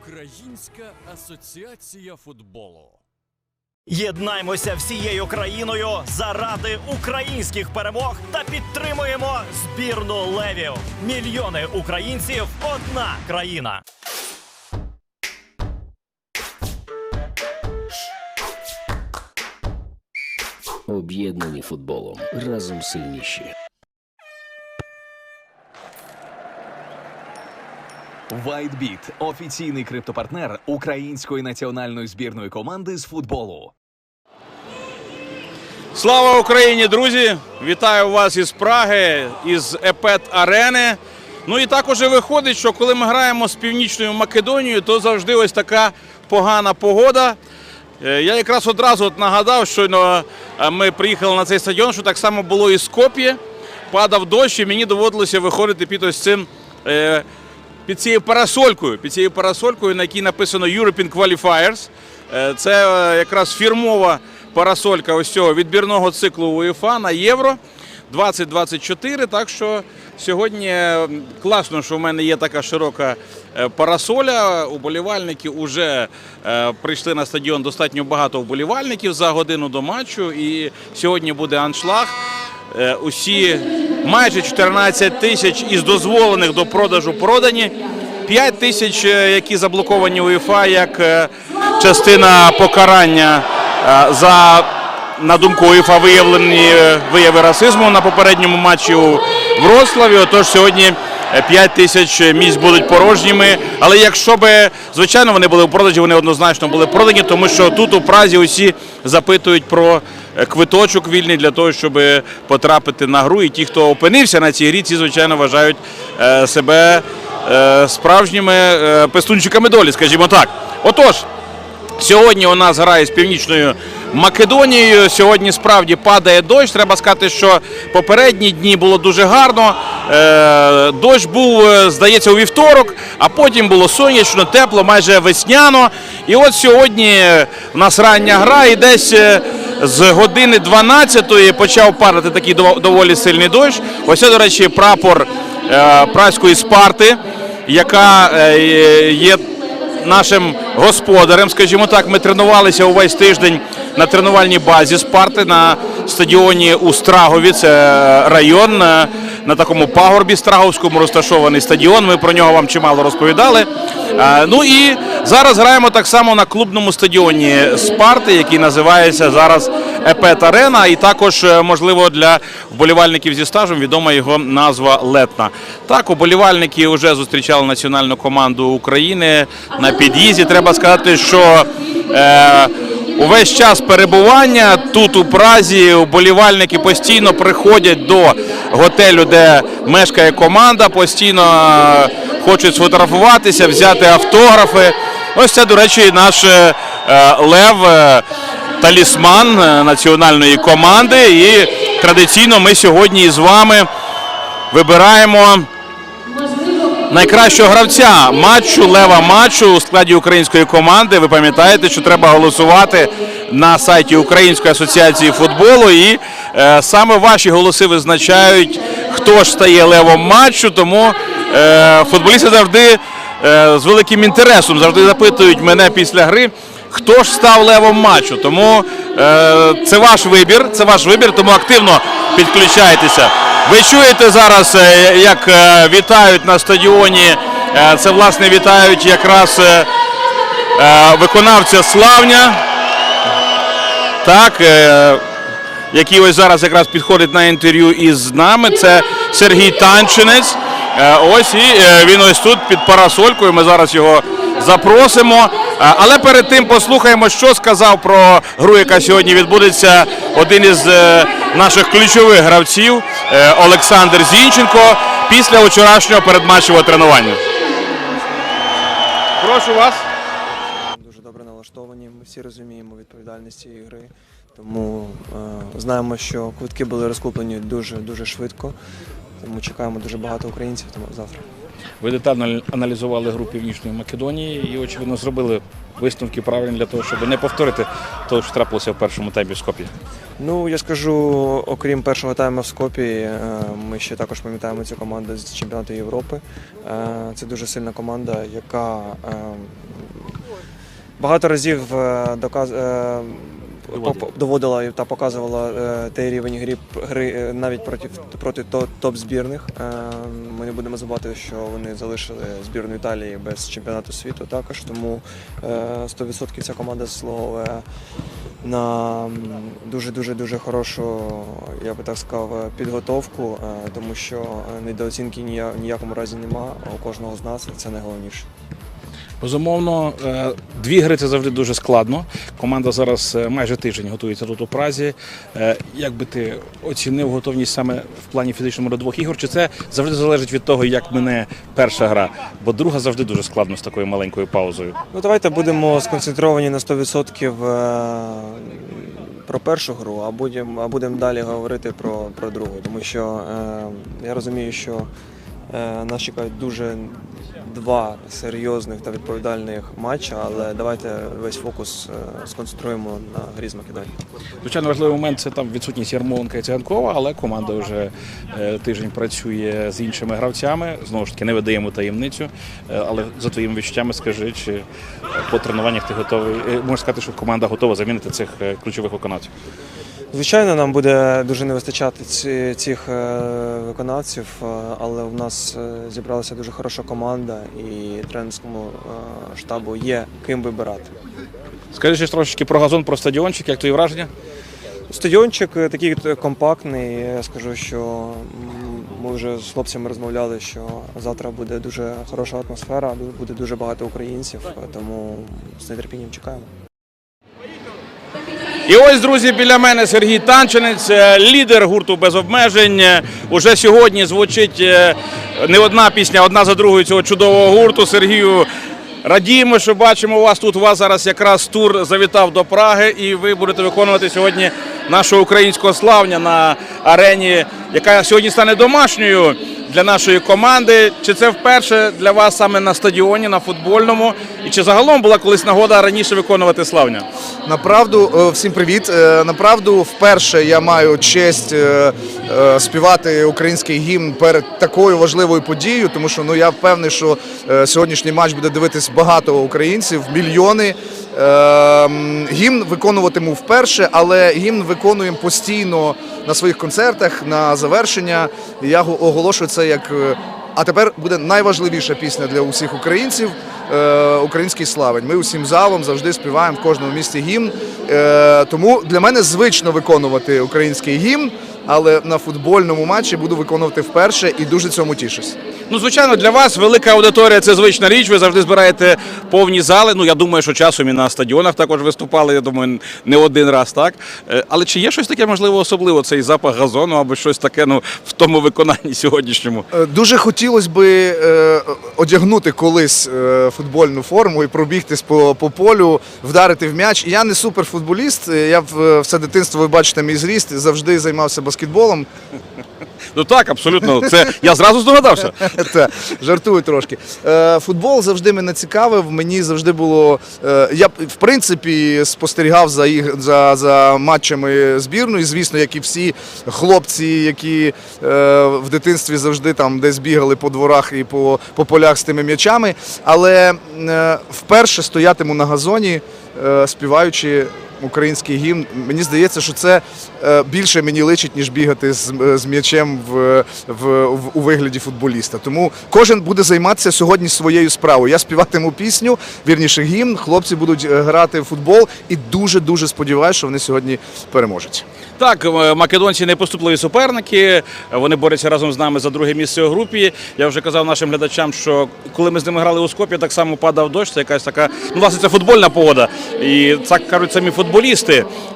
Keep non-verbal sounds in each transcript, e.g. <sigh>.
Українська асоціація футболу. Єднаймося всією країною заради українських перемог та підтримуємо збірну левів. Мільйони українців одна країна. Об'єднані футболом разом сильніші. WhiteBit – офіційний криптопартнер української національної збірної команди з футболу. Слава Україні, друзі! Вітаю вас із Праги, із ЕПЕТ Арени. Ну і також виходить, що коли ми граємо з Північною Македонією, то завжди ось така погана погода. Е, Я якраз одразу от нагадав, що ми приїхали на цей стадіон, що так само було і з. Падав дощ, і мені доводилося виходити під ось цим. Під цією парасолькою, під цією парасолькою, на якій написано European Qualifiers. Е, Це е, якраз фірмова парасолька ось цього відбірного циклу УЄФА на Євро 2024. Так що сьогодні е, класно, що в мене є така широка парасоля. Уболівальники вже прийшли на стадіон достатньо багато вболівальників за годину до матчу. І сьогодні буде аншлаг. Е, Усі майже 14 тисяч із дозволених до продажу продані. 5 тисяч, е, які заблоковані УЄФА як е, частина покарання за, на думку УЄФА, виявлені вияви расизму на попередньому матчі у Вроцлаві. Отож, сьогодні 5 тисяч місць будуть порожніми. Але якщо би, звичайно, вони були в продажі, вони однозначно були продані, тому що тут у Празі усі запитують про квиточок вільний для того, щоб потрапити на гру. І ті, хто опинився на цій грі, ці, звичайно, вважають е, себе е, справжніми е, пестунчиками долі, скажімо так. Отож, Сьогодні у нас грає з північною Македонією. Сьогодні справді падає дощ. Треба сказати, що попередні дні було дуже гарно. Е, Дощ був, е, здається, у вівторок, а потім було сонячно, тепло, майже весняно. І от сьогодні в нас рання гра, і десь е, з години 12-ї почав падати такий дов- доволі сильний дощ. Ось це, до речі, прапор е, праської спарти, яка е, є нашим господарем, скажімо так, ми тренувалися увесь тиждень на тренувальній базі Спарти на стадіоні у Страгові. Це район е, на такому пагорбі Страговському розташований стадіон. Ми про нього вам чимало розповідали. Е, Ну і зараз граємо так само на клубному стадіоні Спарти, який називається зараз Епет Арена. І також, е, можливо, для вболівальників зі стажем відома його назва Летна. Так, уболівальники вже зустрічали національну команду України на під'їзді. Треба сказати, що е, увесь час перебування тут у Празі вболівальники постійно приходять до готелю, де мешкає команда, постійно е, хочуть сфотографуватися, взяти автографи. Ось це, до речі, наш е, е, Лев. талісман національної команди. І традиційно ми сьогодні з вами вибираємо найкращого гравця матчу, лева матчу у складі української команди. Ви пам'ятаєте, що треба голосувати на сайті Української асоціації футболу. І е, саме ваші голоси визначають, хто ж стає левом матчу. Тому е, футболісти завжди е, з великим інтересом завжди запитують мене після гри. Хто ж став левом матчу? Тому е, це ваш вибір, це ваш вибір, тому активно підключайтеся. Ви чуєте зараз, е, як е, вітають на стадіоні. Е, це власне вітають якраз е, е, виконавця Славня. Так, е, який ось зараз якраз підходить на інтерв'ю із нами. Це Сергій Танчинець. Е, Ось і е, він ось тут під парасолькою. Ми зараз його запросимо. Але перед тим послухаємо, що сказав про гру, яка сьогодні відбудеться. Один із наших ключових гравців Олександр Зінченко після вчорашнього передматчевого тренування. Прошу вас. Всі розуміємо відповідальність цієї гри. Тому е, знаємо, що квитки були розкуплені дуже дуже швидко. Тому чекаємо дуже багато українців тому завтра. Ви детально аналізували гру Північної Македонії і, очевидно, зробили висновки правильні для того, щоб не повторити того, що трапилося в першому таймі в Скопі. Ну, я скажу, окрім першого тайму в Скопі, е, ми ще також пам'ятаємо цю команду з чемпіонату Європи. Е, Це дуже сильна команда, яка е, багато разів е, доказ... е, Доводила. та показувала е, той рівень гри, гри навіть проти, проти топ-збірних. Е, Ми не будемо забувати, що вони залишили збірну Італії без чемпіонату світу також, тому е, 100% ця команда заслуговує на дуже-дуже дуже хорошу, я би так сказав, підготовку, тому що недооцінки нія- ніякому разі нема у кожного з нас, це найголовніше. Безумовно, е, дві гри це завжди дуже складно. Команда зараз е, майже тиждень готується тут у Празі. Е, Як би ти оцінив готовність саме в плані фізичному до двох ігор? Чи це завжди залежить від того, як мине перша гра? Бо друга завжди дуже складно з такою маленькою паузою. Ну давайте будемо сконцентровані на 100% е, про першу гру, а будемо а будемо далі говорити про, про другу. Тому що е, я розумію, що е, нас чекають дуже два серйозних та відповідальних матчі, але давайте весь фокус е, сконцентруємо на грі з Македонією. Звичайно, важливий момент це там відсутність Ярмоленка і Циганкова, але команда вже е, тиждень працює з іншими гравцями. Знову ж таки, не видаємо таємницю. Е, Але за твоїми відчуттями скажи, чи по тренуваннях ти готовий. Можна сказати, що команда готова замінити цих ключових виконавців. Звичайно, нам буде дуже не вистачати цих е, виконавців, е, але в нас е, зібралася дуже хороша команда і тренерському штабу є ким вибирати. Скажи трошечки про газон, про стадіончик, як твої враження? Стадіончик такий компактний. Я скажу, що ми вже з хлопцями розмовляли, що завтра буде дуже хороша атмосфера, буде дуже багато українців, тому з нетерпінням чекаємо. І ось, друзі, біля мене Сергій Танченець, е, лідер гурту без обмежень. Е, Уже сьогодні звучить е, не одна пісня, одна за другою цього чудового гурту. Сергію, радіємо, що бачимо вас тут. У вас зараз якраз тур завітав до Праги, і ви будете виконувати сьогодні нашого українського славня на арені, яка сьогодні стане домашньою для нашої команди. Чи це вперше для вас саме на стадіоні, на футбольному? І чи загалом була колись нагода раніше виконувати славня? Направду, е, всім привіт. Е, Направду, вперше я маю честь е, співати український гімн перед такою важливою подією, тому що ну я впевнений, що сьогоднішній матч буде дивитись багато українців, мільйони. Е, Гімн виконуватиму вперше, але гімн виконуємо постійно на своїх концертах на завершення. Я го- оголошую це як. е, А тепер буде найважливіша пісня для усіх українців е, український славень. Ми усім залом завжди співаємо в кожному місті гімн. Е, тому для мене звично виконувати український гімн, але на футбольному матчі буду виконувати вперше і дуже цьому тішусь. Ну, звичайно, для вас велика аудиторія це звична річ. Ви завжди збираєте повні зали. Ну, я думаю, що часом і на стадіонах також виступали. Я думаю, не один раз так. Е, Але чи є щось таке, можливо, особливо цей запах газону або щось таке ну, в тому виконанні сьогоднішньому? Е, Дуже хотілося би е, одягнути колись е, футбольну форму і пробігтись по, по полю, вдарити в м'яч. Я не суперфутболіст. е, Я в- все дитинство, ви бачите, мій зріст, завжди займався баскетболом. Ну так, абсолютно. Це я зразу здогадався. <laughs> Та, жартую трошки. Е, футбол завжди мене цікавив. Мені завжди було. Е, я в принципі спостерігав за, іг- за, за матчами збірної. Звісно, як і всі хлопці, які е, в дитинстві завжди там десь бігали по дворах і по, по полях з тими м'ячами. Але е, вперше стоятиму на газоні, е, співаючи. Український гімн, мені здається, що це е, більше мені личить, ніж бігати з, з м'ячем в, в, в, у вигляді футболіста. Тому кожен буде займатися сьогодні своєю справою. Я співатиму пісню, вірніше гімн, хлопці будуть е, грати в футбол і дуже-дуже сподіваюся, що вони сьогодні переможуть. Так, е, македонці не поступливі суперники. Вони борються разом з нами за друге місце у групі. Я вже казав нашим глядачам, що коли ми з ними грали у Скопі, так само падав дощ. Це якась така, ну власне, це футбольна погода. І так кажуть самі футболісти.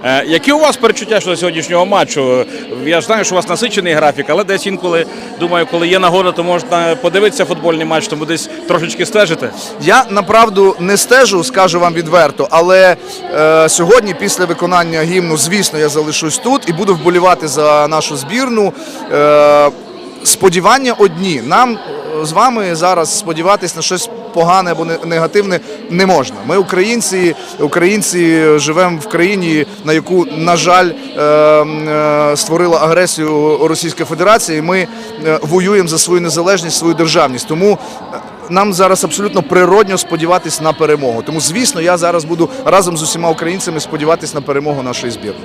Е, Які у вас перечуття щодо сьогоднішнього матчу? Я ж знаю, що у вас насичений графік, але десь інколи думаю, коли є нагода, то можна подивитися футбольний матч, тому десь трошечки стежити. Я направду не стежу, скажу вам відверто, але е, сьогодні, після виконання гімну, звісно, я залишусь тут і буду вболівати за нашу збірну. Е, сподівання одні. Нам з вами зараз сподіватись на щось погане або не- негативне не можна. Ми українці, українці живемо в країні, на яку, на жаль, е, е, створила агресію Російська Федерація. і Ми е, воюємо за свою незалежність, свою державність. Тому нам зараз абсолютно природньо сподіватись на перемогу. Тому, звісно, я зараз буду разом з усіма українцями сподіватись на перемогу нашої збірної.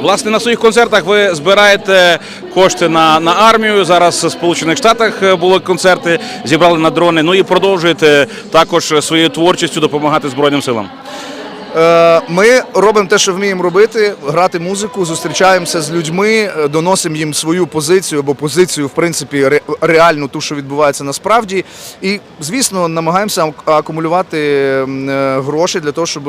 Власне, на своїх концертах ви збираєте кошти на, на армію. Зараз в Сполучених Штатах е, були концерти, зібрали на дрони. Ну і продовжуєте також своєю творчістю допомагати Збройним силам. Е, Ми робимо те, що вміємо робити, грати музику, зустрічаємося з людьми, е, доносимо їм свою позицію або позицію, в принципі, реальну, ту, що відбувається насправді. І, звісно, намагаємося акумулювати е, гроші для того, щоб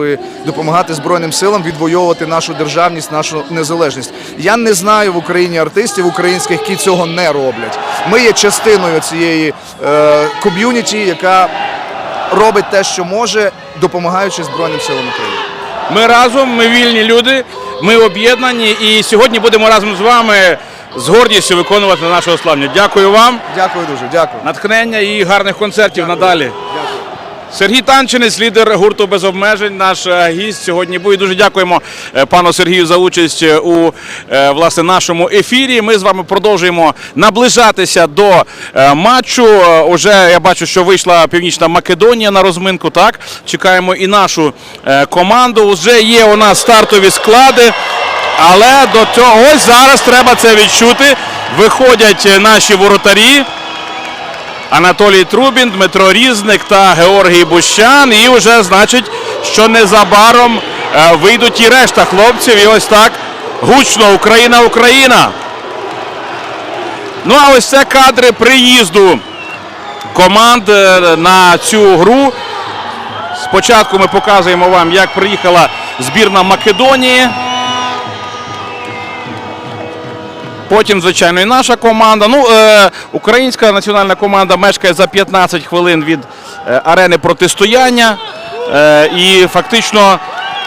допомагати Збройним силам відвоювати нашу державність, нашу незалежність. Я не знаю в Україні артистів українських, які цього не роблять. Ми є частиною цієї ком'юніті, яка робить те, що може, допомагаючи Збройним силам України. Ми разом, ми вільні люди, ми об'єднані і сьогодні будемо разом з вами з гордістю виконувати наше ославлення. Дякую вам, Дякую дуже, дякую. натхнення і гарних концертів надалі. Сергій Танчинець, лідер гурту без обмежень, наш е, гість сьогодні був. Дуже дякуємо е, пану Сергію за участь е, у власне нашому ефірі. Ми з вами продовжуємо наближатися до матчу. Уже я бачу, що вийшла Північна Македонія на розминку. Так чекаємо і нашу команду. Вже є у нас стартові склади. Але до цього ось зараз треба це відчути. Виходять наші воротарі. Анатолій Трубін, Дмитро Різник та Георгій Бущан. І вже значить, що незабаром е, вийдуть і решта хлопців. І ось так гучно Україна, Україна. Ну а ось це кадри приїзду команд е, на цю гру. Спочатку ми показуємо вам, як приїхала збірна Македонії. Потім, звичайно, і наша команда. Ну, е, українська національна команда мешкає за 15 хвилин від е, арени протистояння. Е, і фактично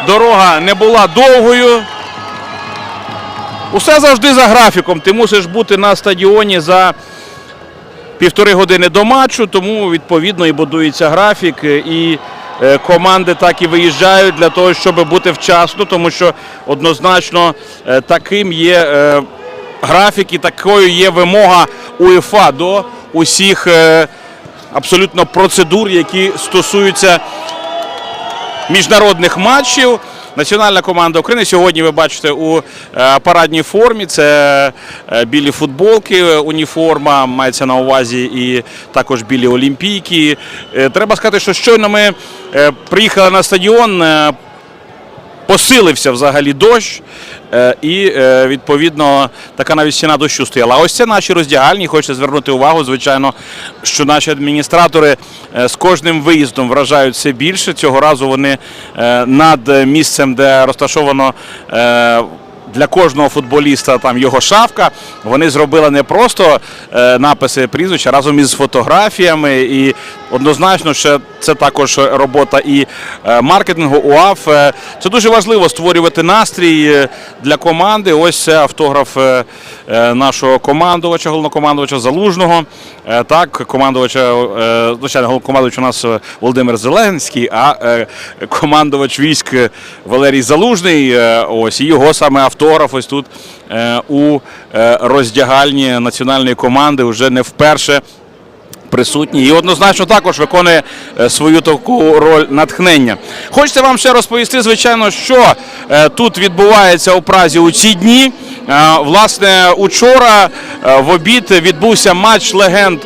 дорога не була довгою. Усе завжди за графіком. Ти мусиш бути на стадіоні за півтори години до матчу, тому відповідно і будується графік. е, І е, команди так і виїжджають для того, щоб бути вчасно, тому що однозначно таким є графік і такою є вимога УЄФА до усіх е, абсолютно процедур, які стосуються міжнародних матчів. Національна команда України сьогодні ви бачите у е, парадній формі. Це е, білі футболки, уніформа мається на увазі і також білі олімпійки. Треба сказати, що щойно ми приїхали на стадіон. Посилився взагалі дощ, е, і е, відповідно така навіть стіна дощу стояла. Ось це наші роздягальні. Хочу звернути увагу, звичайно, що наші адміністратори е, з кожним виїздом вражають все більше. Цього разу вони над місцем, де розташовано. Для кожного футболіста там його шавка. Вони зробили не просто е, написи прізвища разом із фотографіями. І однозначно, що це також робота і е, маркетингу УАФ. Е, Це дуже важливо створювати настрій для команди. Ось автограф нашого командувача, головнокомандувача Залужного. Так, командувача, звичайно, головнокомандувач у нас Володимир Зеленський, а командувач військ Валерій Залужний. Ось і його саме автограф ось тут е, у е, роздягальні національної команди вже не вперше присутній і однозначно також виконує е, свою таку роль натхнення. Хочеться вам ще розповісти, звичайно, що тут відбувається у Празі у ці дні. Власне, учора в обід відбувся матч легенд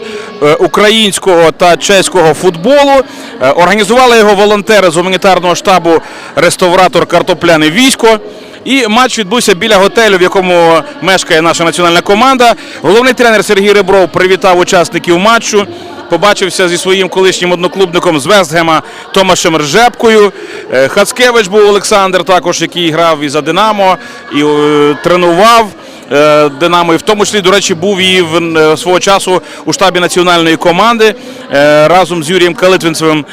українського та чеського футболу. Організували його волонтери з гуманітарного штабу реставратор картопляне військо. І матч відбувся біля готелю, в якому мешкає наша національна команда. Головний тренер Сергій Ребров привітав учасників матчу. Побачився зі своїм колишнім одноклубником з Вестгема Томашем Ржепкою. Е, Хацкевич був Олександр, також який грав і за Динамо, і е, тренував. е, Динамо, і в тому числі, до речі, був і в свого часу у штабі національної команди разом з Юрієм Калитвінцевим.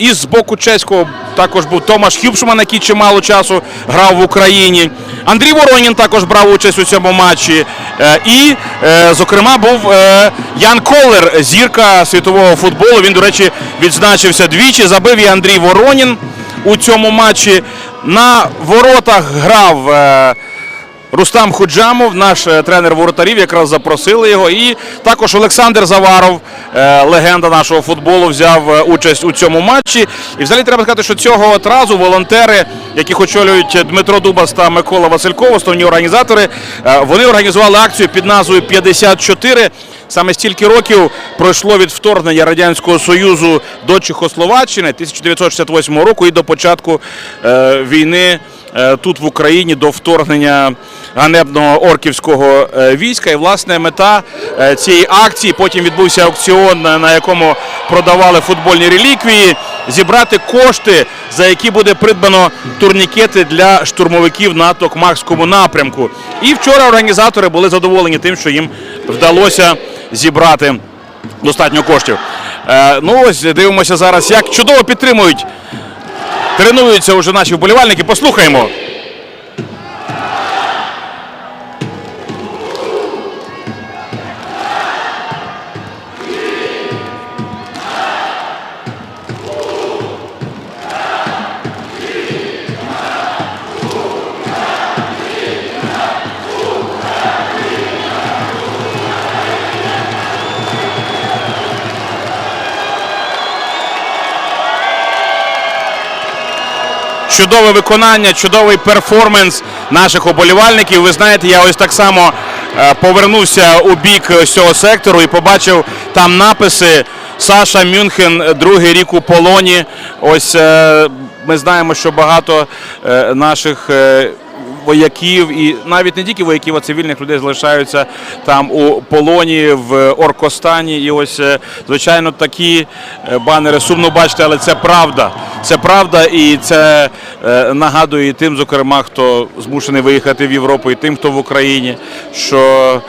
І з боку чеського також був Томаш Хюбшман, який чимало часу грав в Україні. Андрій Воронін також брав участь у цьому матчі. Е, І, е, зокрема, був е, Ян Колер, зірка світового футболу. Він, до речі, відзначився двічі. Забив і Андрій Воронін у цьому матчі. На воротах грав. Рустам Худжамов, наш е, тренер воротарів, якраз запросили його. І також Олександр Заваров, е, легенда нашого футболу, взяв е, участь у цьому матчі. І взагалі треба сказати, що цього разу волонтери, яких очолюють Дмитро Дубас та Микола Васильков, основні організатори, вони організували акцію під назвою 54. Саме стільки років пройшло від вторгнення Радянського Союзу до Чехословаччини 1968 року і до початку війни тут в Україні до вторгнення ганебного орківського е, війська. І власне мета е, цієї акції потім відбувся аукціон, на на якому продавали футбольні реліквії, зібрати кошти, за які буде придбано турнікети для штурмовиків на Токмакському напрямку. І вчора організатори були задоволені тим, що їм вдалося зібрати достатньо коштів. Е, ну ось дивимося зараз, як чудово підтримують. Тренуються вже наші вболівальники. Послухаємо. Чудове виконання, чудовий перформанс наших оболівальників. Ви знаєте, я ось так само е, повернувся у бік цього сектору і побачив там написи Саша Мюнхен, другий рік у полоні. Ось е, ми знаємо, що багато е, наших. Вояків і навіть не тільки вояків, а цивільних людей залишаються там у полоні в Оркостані. І ось, е, звичайно, такі е, банери сумно бачити, але це правда. Це правда, і це е, нагадує і тим, зокрема, хто змушений виїхати в Європу, і тим, хто в Україні, що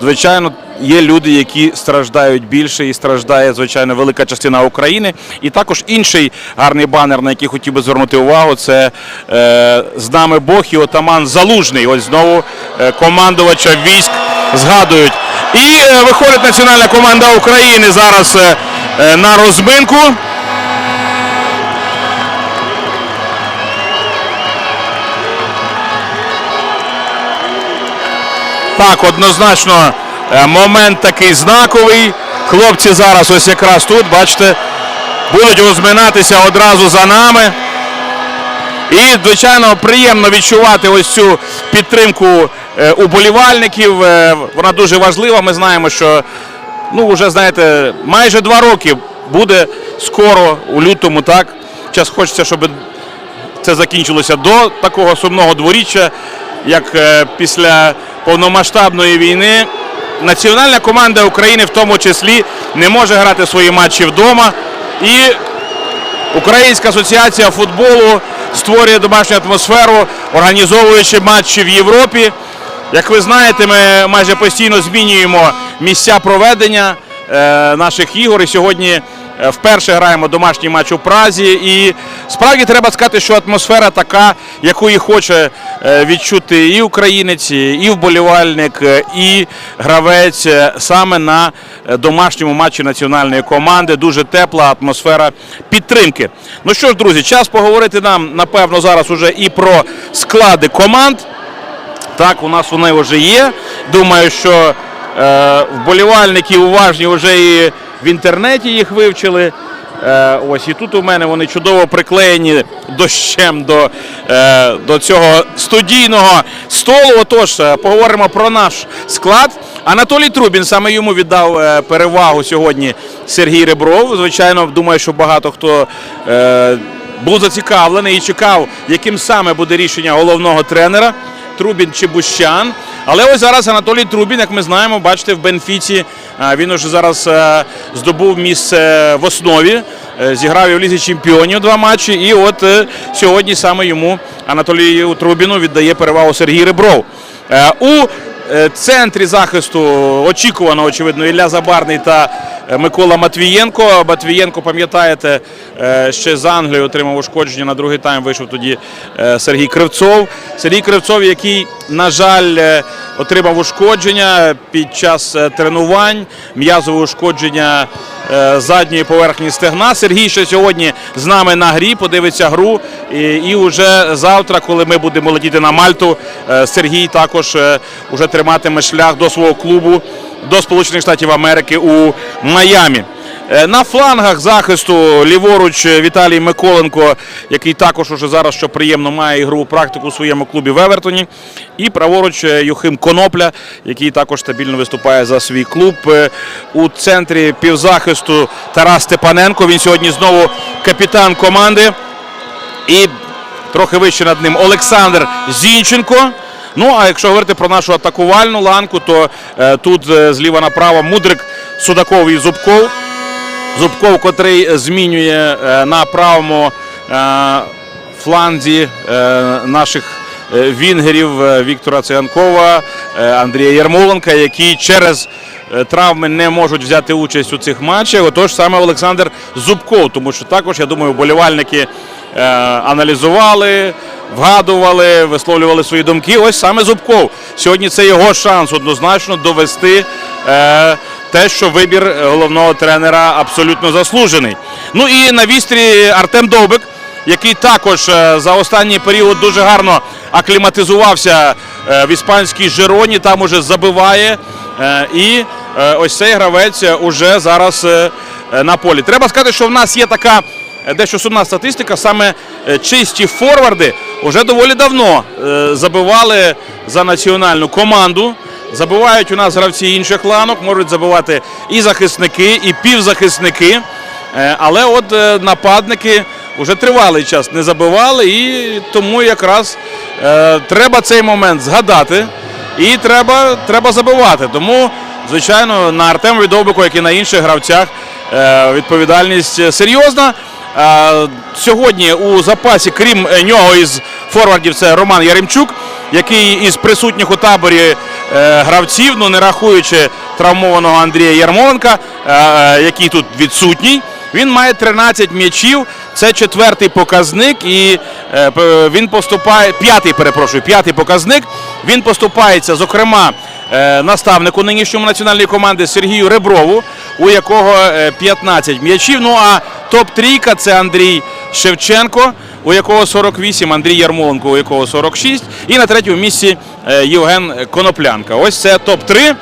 звичайно. Є люди, які страждають більше, і страждає звичайно велика частина України. І також інший гарний банер, на який хотів би звернути увагу, це е, з нами Бог і отаман Залужний. Ось знову е, командувача військ згадують. І е, виходить національна команда України зараз е, е, на розминку. Так, однозначно, момент такий знаковий. Хлопці зараз ось якраз тут, бачите, будуть розминатися одразу за нами. І, звичайно, приємно відчувати ось цю підтримку е, уболівальників. Е, Вона дуже важлива. Ми знаємо, що ну, вже знаєте, майже два роки буде скоро у лютому, так. Час хочеться, щоб це закінчилося до такого сумного дворіччя, як е, після повномасштабної війни. Національна команда України в тому числі не може грати свої матчі вдома. І Українська асоціація футболу створює домашню атмосферу, організовуючи матчі в Європі. Як ви знаєте, ми майже постійно змінюємо місця проведення е, наших ігор. І сьогодні вперше граємо домашній матч у Празі. І справді треба сказати, що атмосфера така, яку і хоче е, відчути і українець, і вболівальник, е, і гравець е, саме на е, домашньому матчі національної команди. Дуже тепла атмосфера підтримки. Ну що ж, друзі, час поговорити нам напевно зараз уже і про склади команд. Так, у нас вони вже є. Думаю, що е, вболівальники уважні вже і в інтернеті їх вивчили. Е, ось і тут у мене вони чудово приклеєні дощем до, е, до цього студійного столу. Отож, е, поговоримо про наш склад. Анатолій Трубін саме йому віддав перевагу сьогодні Сергій Ребров. Звичайно, думаю, що багато хто. Був зацікавлений і чекав, яким саме буде рішення головного тренера. Трубін чи Бущан. Але ось зараз Анатолій Трубін, як ми знаємо, бачите, в Бенфіці він уже зараз е, здобув місце в основі, е, зіграв і в Лізі Чемпіонів два матчі. І от е, сьогодні саме йому Анатолію Трубіну віддає перевагу Сергій Ребров. У центрі захисту очікувано, очевидно, Ілля Забарний та е, Микола Матвієнко. Матвієнко, пам'ятаєте, е, ще з Англії отримав ушкодження. На другий тайм вийшов тоді е, Сергій Кривцов. Сергій Кривцов, який, на жаль, е, отримав ушкодження під час е, тренувань, м'язове ушкодження е, задньої поверхні стегна. Сергій ще сьогодні з нами на грі, подивиться гру. І, і вже завтра, коли ми будемо летіти на Мальту, е, Сергій також е, уже триматиме шлях до свого клубу до Сполучених Штатів Америки у Майамі. Е, На флангах захисту ліворуч е, Віталій Миколенко, який також уже зараз, що приємно, має ігрову практику у своєму клубі в Евертоні. І праворуч е, Юхим Конопля, який також стабільно виступає за свій клуб. У центрі півзахисту Тарас Степаненко. Він сьогодні знову капітан команди. І трохи вище над ним Олександр Зінченко. Ну а якщо говорити про нашу атакувальну ланку, то е, тут е, зліва направо Мудрик, Судаков і Зубков. Зубков, котрий змінює е, на правому е, фланзі е, наших е, вінгерів е, Віктора Циганкова, е, Андрія Ярмоленка, які через е, травми не можуть взяти участь у цих матчах. Отож саме Олександр Зубков, тому що також, я думаю, вболівальники е, аналізували, вгадували, висловлювали свої думки. Ось саме Зубков. Сьогодні це його шанс однозначно довести. Е, те, що вибір головного тренера абсолютно заслужений. Ну і на вістрі Артем Довбик, який також е, за останній період дуже гарно акліматизувався е, в іспанській Жироні, там уже забиває. Е, І е, ось цей гравець е, уже зараз е, е, на полі. Треба сказати, що в нас є така е, дещо сумна статистика, саме е, чисті форварди вже доволі давно е, забивали за національну команду. Забивають у нас гравці інших ланок, можуть забивати і захисники, і півзахисники. Е, Але от е, нападники вже тривалий час не забивали, і тому якраз е, треба цей момент згадати і треба, треба забивати. Тому, звичайно, на Артему Довбику, як і на інших гравцях, відповідальність серйозна. Сьогодні у запасі, крім нього, із форвардів, це Роман Яремчук, який із присутніх у таборі е, гравців, ну не рахуючи травмованого Андрія Ярмоленка, е, е, який тут відсутній. Він має 13 м'ячів. Це четвертий показник, і він поступає. П'ятий, перепрошую, п'ятий показник. Він поступається, зокрема, наставнику нинішньому національної команди Сергію Реброву, у якого е, 15 м'ячів. Ну а топ-трійка це Андрій Шевченко, у якого 48, Андрій Ярмоленко, у якого 46. І на третьому місці е, Євген Коноплянка. Ось це топ-3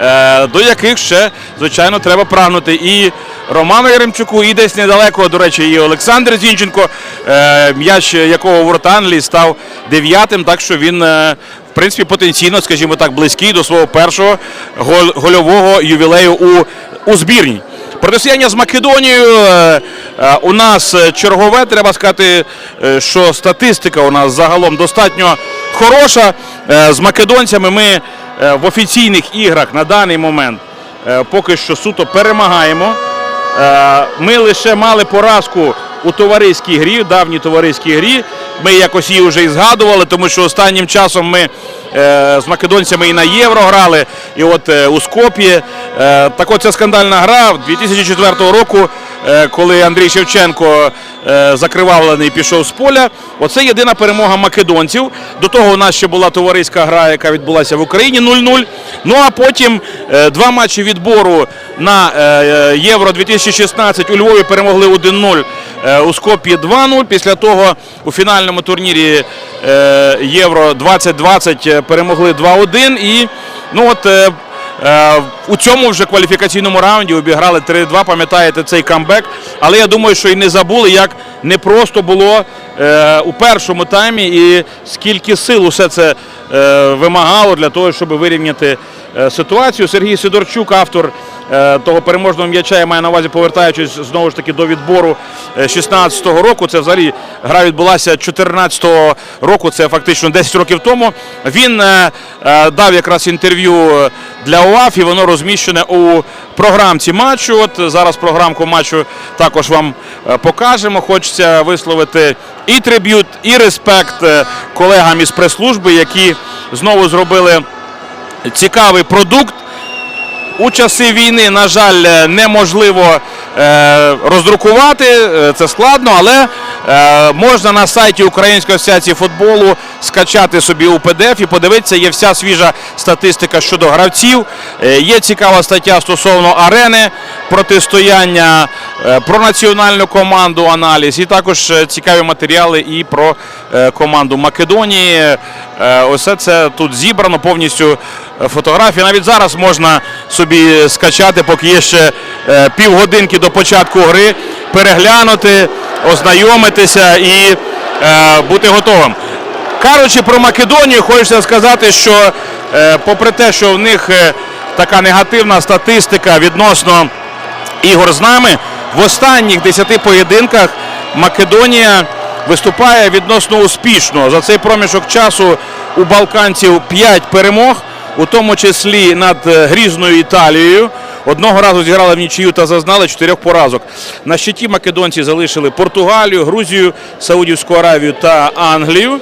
е, до яких ще, звичайно, треба прагнути і Роману Яремчуку, і десь недалеко, до речі, і Олександр Зінченко, е, м'яч якого в Англії став дев'ятим, так що він, в принципі, потенційно, скажімо так, близький до свого першого гольового ювілею у, у збірній. Протистояння з Македонією е, е, у нас е, чергове. Треба сказати, що статистика у нас загалом достатньо хороша. З македонцями ми в офіційних іграх на даний момент поки що суто перемагаємо. Ми лише мали поразку у товариській грі, давній товариській грі. Ми якось її вже і згадували, тому що останнім часом ми з македонцями і на євро грали, і от е, у Скоп'ї. Е, так от скандальна гра 2004 року, е, коли Андрій Шевченко е, закривавлений пішов з поля. Оце єдина перемога македонців. До того у нас ще була товариська гра, яка відбулася в Україні 0-0. Ну а потім е, два матчі відбору на е, Євро 2016 у Львові перемогли 1-0. е, У Скоп'ї 2-0. Після того у фінальному турнірі е, Євро 2020 е, перемогли 2-1. І ну от е, е, у цьому вже кваліфікаційному раунді обіграли 3-2. Пам'ятаєте цей камбек. Але я думаю, що і не забули, як непросто було е, у першому таймі і скільки сил усе це вимагало для того, щоб вирівняти ситуацію. Сергій Сидорчук, автор е, того переможного м'яча, я маю на увазі, повертаючись знову ж таки до відбору 16-го року. Це взагалі гра відбулася 14-го року, це фактично 10 років тому. Він е, е, дав якраз інтерв'ю для УАФ і воно розміщене у програмці матчу. От зараз програмку матчу також вам е, покажемо. Хочеться висловити і триб'ют, і респект е, колегам із прес-служби, які знову зробили цікавий продукт. У часи війни, на жаль, е, неможливо роздрукувати, е, це складно, але е, можна на сайті Української асоціації футболу скачати собі у PDF і подивитися. Є вся свіжа статистика щодо гравців. Е, Є цікава стаття стосовно арени протистояння, е, про національну команду аналіз, і також е, цікаві матеріали і про е, команду Македонії. Е, Усе це тут зібрано повністю е, фотографії. Навіть зараз можна собі скачати, поки є ще е, півгодинки до початку гри, переглянути, ознайомитися і е, бути готовим. Кажучи про Македонію, хочеться сказати, що е, попри те, що в них е, така негативна статистика відносно ігор з нами, в останніх 10 поєдинках Македонія виступає відносно успішно. За цей проміжок часу у балканців 5 перемог, у тому числі над е, грізною Італією. Одного разу зіграли в нічию та зазнали чотирьох поразок. На щиті македонці залишили Португалію, Грузію, Саудівську Аравію та Англію.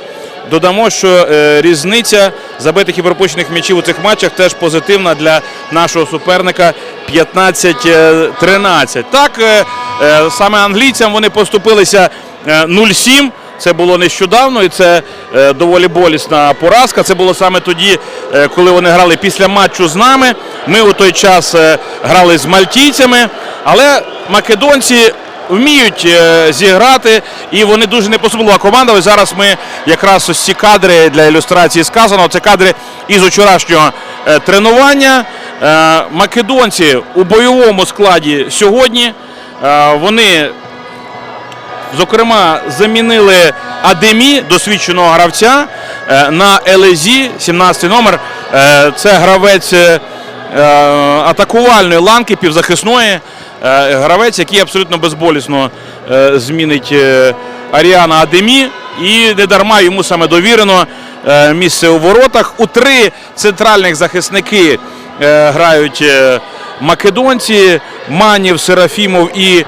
Додамо, що е, різниця забитих і пропущених м'ячів у цих матчах теж позитивна для нашого суперника 15-13. Так, е, е, саме англійцям вони поступилися е, 0-7. Це було нещодавно, і це е, доволі болісна поразка. Це було саме тоді, е, коли вони грали після матчу з нами. Ми у той час е, грали з мальтійцями, але македонці вміють зіграти, і вони дуже непосилова команда. Ось зараз ми якраз ось ці кадри для ілюстрації сказано. Це кадри із вчорашнього тренування. Македонці у бойовому складі сьогодні. Вони Зокрема, замінили Адемі, досвідченого гравця, е, на Елезі, 17 номер. Е, Це гравець е, атакувальної ланки, півзахисної. Гравець, який абсолютно безболісно змінить Аріана Адемі. І не дарма йому саме довірено місце у воротах. У три центральних захисники грають македонці, Манів, Серафімов і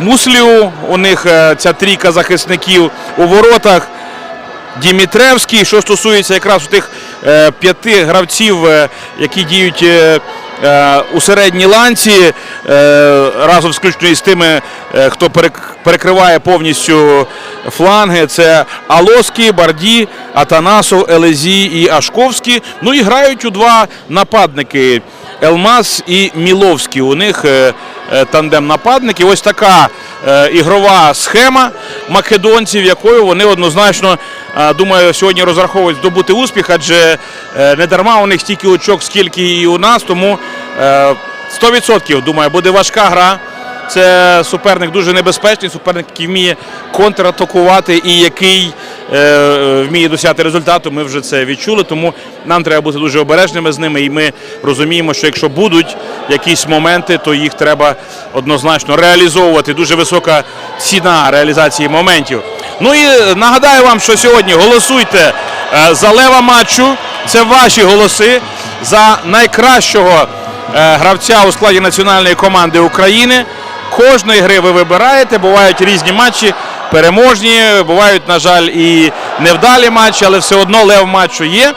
Муслію. У них е, ця трійка захисників у воротах. Дімітревський, що стосується якраз тих е, п'яти гравців, е, які діють у середній ланці, разом включно із тими, хто перекриває повністю фланги. Це Алоський, Барді, Атанасов, Елезі і Ашковський. Ну і грають у два нападники. Елмаз і Міловський. У них е, е, тандем нападників. Ось така е, ігрова схема македонців, якою вони однозначно, думаю, сьогодні розраховують здобути успіх, адже не дарма у них стільки очок, скільки і у нас. Тому е, 100% думаю, буде важка гра. Це суперник дуже небезпечний, суперник, який вміє контратакувати і який е, вміє досягти результату. Ми вже це відчули, тому нам треба бути дуже обережними з ними. І ми розуміємо, що якщо будуть якісь моменти, то їх треба однозначно реалізовувати. Дуже висока ціна реалізації моментів. Ну і нагадаю вам, що сьогодні голосуйте е, за лева матчу. Це ваші голоси за найкращого е, гравця у складі національної команди України. Кожної гри ви вибираєте, бувають різні матчі, переможні, бувають, на жаль, і невдалі матчі, але все одно лев матчу є.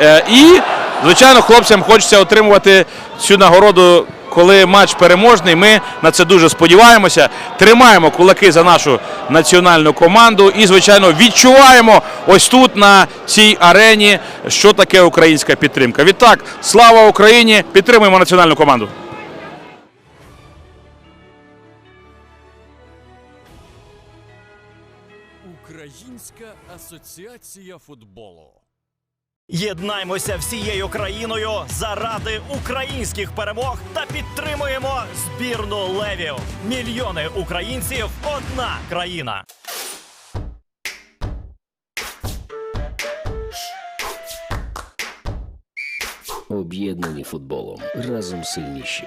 Е, І, звичайно, хлопцям хочеться отримувати цю нагороду, коли матч переможний. Ми на це дуже сподіваємося. Тримаємо кулаки за нашу національну команду і, звичайно, відчуваємо ось тут на цій арені, що таке українська підтримка. Відтак, слава Україні! Підтримуємо національну команду. Українська асоціація футболу. Єднаймося всією країною заради українських перемог та підтримуємо збірну левів. Мільйони українців одна країна. Об'єднані футболом. Разом сильніші.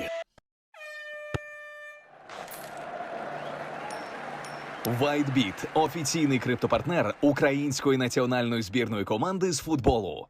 WhiteBit – офіційний криптопартнер української національної збірної команди з футболу.